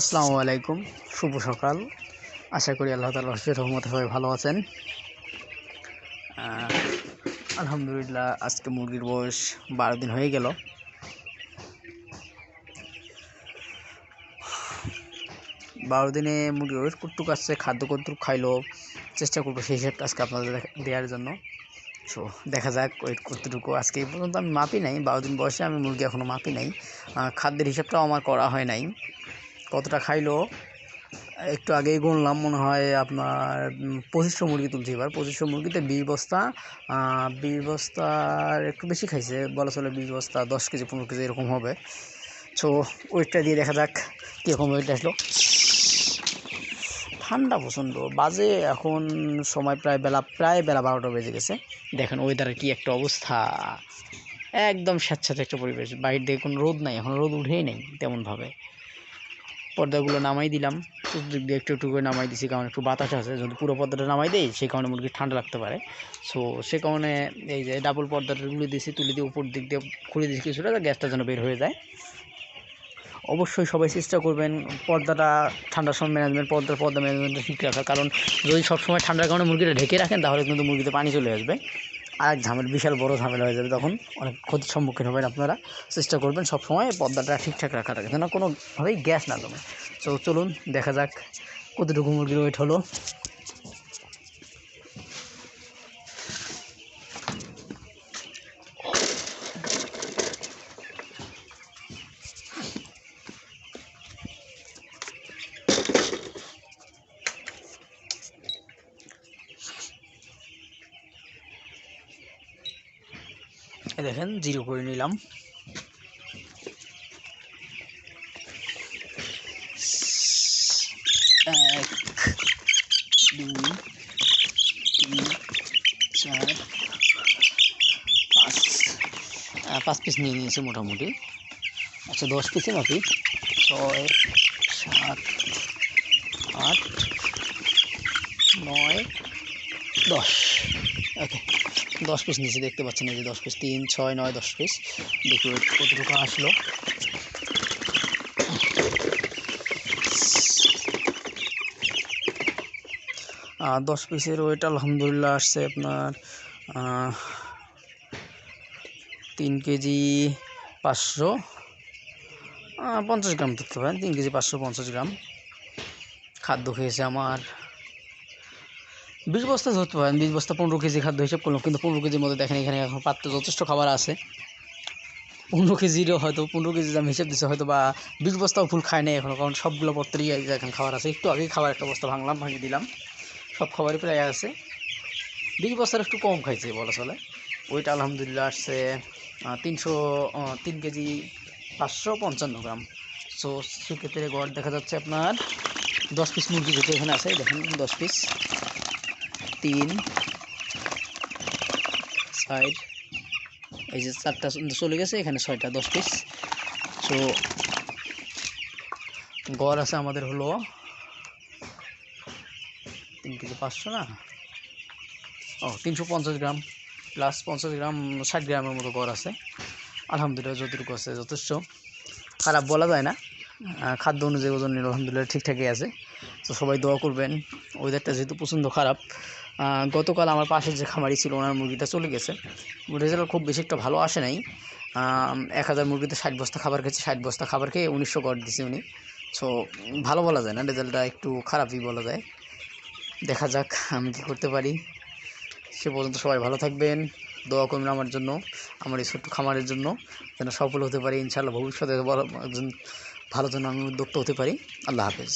আসসালামু আলাইকুম, শুভ সকাল। আশা করি আল্লাহ তালা রহমতে রহমতে সবাই ভালো আছেন। আলহামদুলিল্লাহ, আজকে মুরগির বয়স বারো দিন হয়ে গেল। বারো দিনে মুরগি ওয়েট কতটুকু আসছে, খাদ্য কতটুকু খাইলো, চেষ্টা করব সেই হিসেবটা আজকে আপনাদের দেওয়ার জন্য। সো দেখা যাক ওয়েট কতটুকু আজকে এই পর্যন্ত আমি মাপি নাই, বারো দিন বয়সে আমি মুরগি এখনও মাপি নাই। খাদ্যের হিসাবটাও আমার করা হয় নাই। কতটা খাইলো? একটু আগেই গুনলাম, মনে হয় আপনার পঁচিশশো মুরগি তুলছি এবার। পঁচিশশো মুরগিতে বিশ বস্তা বিশ বস্তার একটু বেশি খাইছে, বলা চলে বিশ বস্তা, দশ কেজি, পনেরো কেজি এরকম হবে। সো ওয়েটটা দিয়ে দেখা যাক কীরকম ওয়েট আসলো। ঠান্ডা প্রচণ্ড, বাজে এখন সময় প্রায় বেলা প্রায় বেলা বারোটা বেজে গেছে। দেখেন ওয়েদারের কি একটা অবস্থা। একদম স্যাঁতস্যাঁতে একটা পরিবেশ, বাইরে দিয়ে কোনো রোদ নাই, এখন রোদ উঠেই নেই তেমনভাবে। পর্দাগুলো নামাই দিলাম। চতুর্দিক দিয়ে একটু একটু করে নামাই দিছি, কারণ একটু বাতাস আছে। যদি পুরো পর্দাটা নামাই দেই, সেই কারণে মুরগির ঠান্ডা লাগতে পারে। সো সে কারণে এই যে ডাবল পর্দাটা তুলে দিয়েছি তুলে দিয়ে উপর দিক দিয়ে খুলে দিয়েছি কিছুটা গ্যাসটা যেন বের হয়ে যায়। অবশ্যই সবাই চেষ্টা করবেন পর্দাটা ঠান্ডার সময় ম্যানেজমেন্ট পর্দার পর্দা ম্যানেজমেন্টটা ঠিক রাখার। কারণ যদি সবসময় ঠান্ডার কারণে মুরগিটা ঢেকে রাখেন, তাহলে কিন্তু মুরগিতে পানি চলে আসবে। আর এক ঝামেলা, বিশাল বড় ঝামেলা হয়ে যাবে তখন। অনেক ক্ষতির সম্মুখীন হবেন আপনারা। চেষ্টা করবেন সবসময় পর্দাটা ঠিকঠাক রাখা থাকে যেন কোনোভাবেই গ্যাস না জমে। তো চলুন, দেখা যাক কতটুকু মুরগির ওয়েট হলো। দেখেন, জিরো করে নিলাম। এক, দুই, তিন, চার, পাঁচ। পাঁচ পিস নিয়ে নিয়েছি মোটামুটি। আচ্ছা দশ পিসে মাপি ছয়, সাত, আট, নয়, দশ। ওকে দশ পিস নিচে দেখতে পাচ্ছেন এই যে দশ পিস তিন ছয় নয় দশ পিস দেখি কতটুকু আসলো। আহ, দশ পিসের ওয়েট আলহামদুলিল্লাহ আসছে আপনার তিন কেজি পাঁচশো পঞ্চাশ গ্রাম ধরতে পারেন। তিন কেজি পাঁচশো পঞ্চাশ গ্রাম। খাদ্য খেয়েছে আমার। বিশ বস্তা ধরতে পারেন বিশ বস্তা পনেরো কেজি খাদ্য হিসাব করলাম, কিন্তু পনেরো কেজির মধ্যে দেখেন এখানে এখন পাত্রে যথেষ্ট খাবার আছে। পনেরো কেজিরও হয়তো, পনেরো কেজি আমি হিসাব দিচ্ছে হয়তো বা বিশ বস্তাও ফুল খায় নাই এখনও কারণ সবগুলো পত্রেই এখন খাবার আছে। একটু আগেই খাবার একটা বস্তা ভাঙলাম, ভাঙিয়ে দিলাম। সব খাবারই প্রায় আছে। বিশ বস্তার একটু কম খাইছে, বলা চলে। ওইটা আলহামদুলিল্লাহ আসছে তিনশো তিন কেজি পাঁচশো পঞ্চান্ন গ্রাম। সো সেক্ষেত্রে গড় দেখা যাচ্ছে আপনার দশ পিস মুরগি যেটা এখানে আছে, দেখেন দশ পিস। তিন। সাইড। এই যে চারটা চলে গেছে, এখানে ছয়টা, দশ পিস। সো গড় আছে আমাদের হলো তিন কেজি পাঁচশো না? ও, তিনশো পঞ্চাশ গ্রাম। প্লাস পঞ্চাশ গ্রাম, ষাট গ্রামের মতো গড় আছে। আলহামদুলিল্লাহ, যতটুকু আছে যথেষ্ট। খারাপ বলা যায় না। খাদ্য অনুযায়ী ওজন আলহামদুলিল্লাহ ঠিকঠাকই আছে। তো সবাই দোয়া করবেন ওয়েদারটা যেহেতু প্রচণ্ড খারাপ গতকাল আমার পাশের যে খামারি ছিল, ওনার মুরগিটা চলে গেছে। রেজাল্ট খুব বেশি একটা ভালো আসে নাই। এক হাজার মুরগিতে ষাট বস্তা খাবার খেয়েছে, ষাট বস্তা খাবার খেয়ে উনিশশো গড় দিছে উনি। সো ভালো বলা যায় না রেজাল্টটা একটু খারাপই বলা যায়। দেখা যাক আমি কী করতে পারি। সে পর্যন্ত সবাই ভালো থাকবেন, দোয়া করবেন আমার জন্য, আমার এই ছোট্ট খামারের জন্য, যেন সফল হতে পারি, ইনশাআল্লাহ ভবিষ্যতে বড় একজন ভালো যেন আমি উদ্যোক্তা হতে পারি। আল্লাহ হাফেজ।